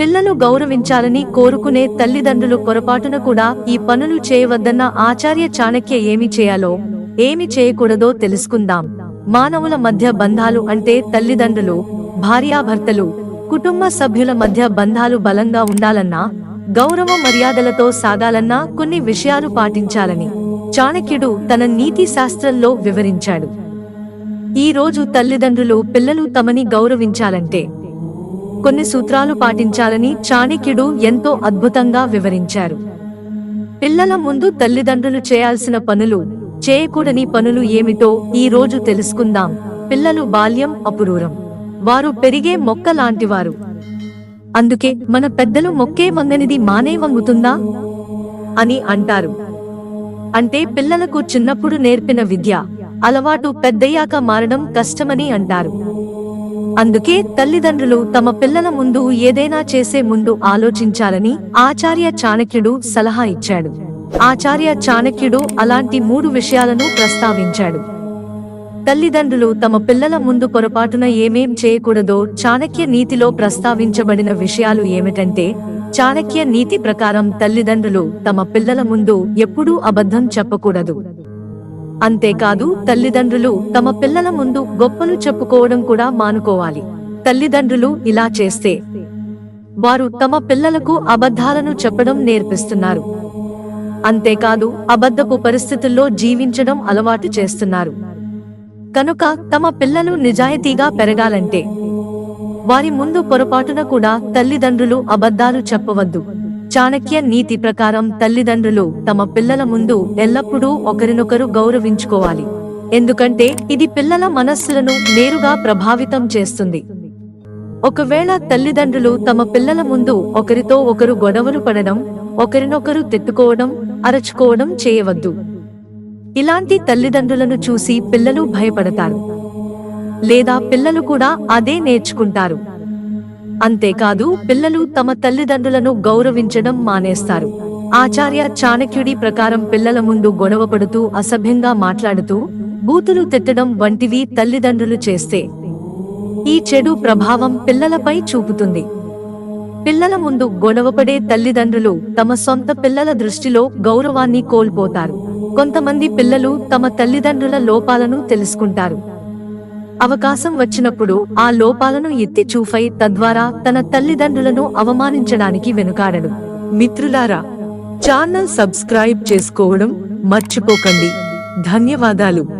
పిల్లలు గౌరవించాలని కోరుకునే తల్లిదండ్రులు పొరపాటున కూడా ఈ పనులు చేయవద్దన్న ఆచార్య చాణక్య ఏమి చేయాలో ఏమి చేయకూడదో తెలుసుకుందాం. మానవుల మధ్య బంధాలు అంటే తల్లిదండ్రులు భార్యాభర్తలు కుటుంబ సభ్యుల మధ్య బంధాలు బలంగా ఉండాలన్నా గౌరవ మర్యాదలతో సాగాలన్నా కొన్ని విషయాలు పాటించాలని చాణక్యుడు తన నీతి శాస్త్రంలో వివరించాడు. ఈ రోజు తల్లిదండ్రులు పిల్లలు తమని గౌరవించాలంటే కొన్ని సూత్రాలు పాటించాలని చాణక్యుడు ఎంతో అద్భుతంగా వివరించారు. పిల్లల ముందు తల్లిదండ్రులు చేయాల్సిన పనులు చేయకూడని పనులు ఏమిటో ఈ రోజు తెలుసుకుందాం. పిల్లలు బాల్యం అపురూరం. వారు పెరిగే మొక్క లాంటివారు. అందుకే మన పెద్దలు మొక్కే వంగనిది మానే వంగుతుందా? అని అంటారు. అంటే పిల్లలకు చిన్నప్పుడు నేర్పిన విద్య అలవాటు పెద్దయ్యాక మారడం కష్టమని అంటారు. అందుకే తల్లిదండ్రులు తమ పిల్లల ముందు ఏదైనా చేసే ముందు ఆలోచించాలని ఆచార్య చాణక్యుడు సలహా ఇచ్చాడు. ఆచార్య చాణక్యుడు అలాంటి మూడు విషయాలను ప్రస్తావించాడు. తల్లిదండ్రులు తమ పిల్లల ముందు పొరపాటున ఏమేం చేయకూడదో చాణక్య నీతిలో ప్రస్తావించబడిన విషయాలు ఏమిటంటే చాణక్య నీతి ప్రకారం తల్లిదండ్రులు తమ పిల్లల ముందు ఎప్పుడూ అబద్ధం చెప్పకూడదు. అంతేకాదు తల్లిదండ్రులు తమ పిల్లల ముందు గొప్పలు చెప్పుకోవడం కూడా మానుకోవాలి. తల్లిదండ్రులు ఇలా చేస్తే వారు తమ పిల్లలకు అబద్ధాలను చెప్పడం నేర్పిస్తున్నారు. అంతేకాదు అబద్ధపు పరిస్థితుల్లో జీవించడం అలవాటు చేస్తున్నారు. కనుక తమ పిల్లలు నిజాయితీగా పెరగాలంటే వారి ముందు పొరపాటున కూడా తల్లిదండ్రులు అబద్ధాలు చెప్పవద్దు. చాణక్య నీతి ప్రకారం తల్లిదండ్రులు తమ పిల్లల ముందు ఎల్లప్పుడూ ఒకరినొకరు గౌరవించుకోవాలి. ఎందుకంటే ఇది పిల్లల మనస్సులను నేరుగా ప్రభావితం చేస్తుంది. ఒకవేళ తల్లిదండ్రులు తమ పిల్లల ముందు ఒకరితో ఒకరు గొడవలు పడడం ఒకరినొకరు తిట్టుకోవడం అరచుకోవడం చేయవద్దు. ఇలాంటి తల్లిదండ్రులను చూసి పిల్లలు భయపడతారు. లేదా పిల్లలు కూడా అదే నేర్చుకుంటారు. అంతేకాదు పిల్లలు తమ తల్లిదండ్రులను గౌరవించడం మానేస్తారు. ఆచార్య చాణక్యుడి ప్రకారం పిల్లల ముందు గొడవపడుతూ అసభ్యంగా మాట్లాడుతూ బూతులు తిట్టడం వంటివి తల్లిదండ్రులు చేస్తే ఈ చెడు ప్రభావం పిల్లలపై చూపుతుంది. పిల్లల ముందు గొడవపడే తల్లిదండ్రులు తమ సొంత పిల్లల దృష్టిలో గౌరవాన్ని కోల్పోతారు. కొంతమంది పిల్లలు తమ తల్లిదండ్రుల లోపాలను తెలుసుకుంటారు. అవకాశం వచ్చినప్పుడు ఆ లోపాలను ఎత్తి చూఫై తద్వారా తన తల్లిదండ్రులను అవమానించడానికి వెనుకాడడు మిత్రులారా ఛానల్ సబ్స్క్రైబ్ చేసుకోవడం మర్చిపోకండి. ధన్యవాదాలు.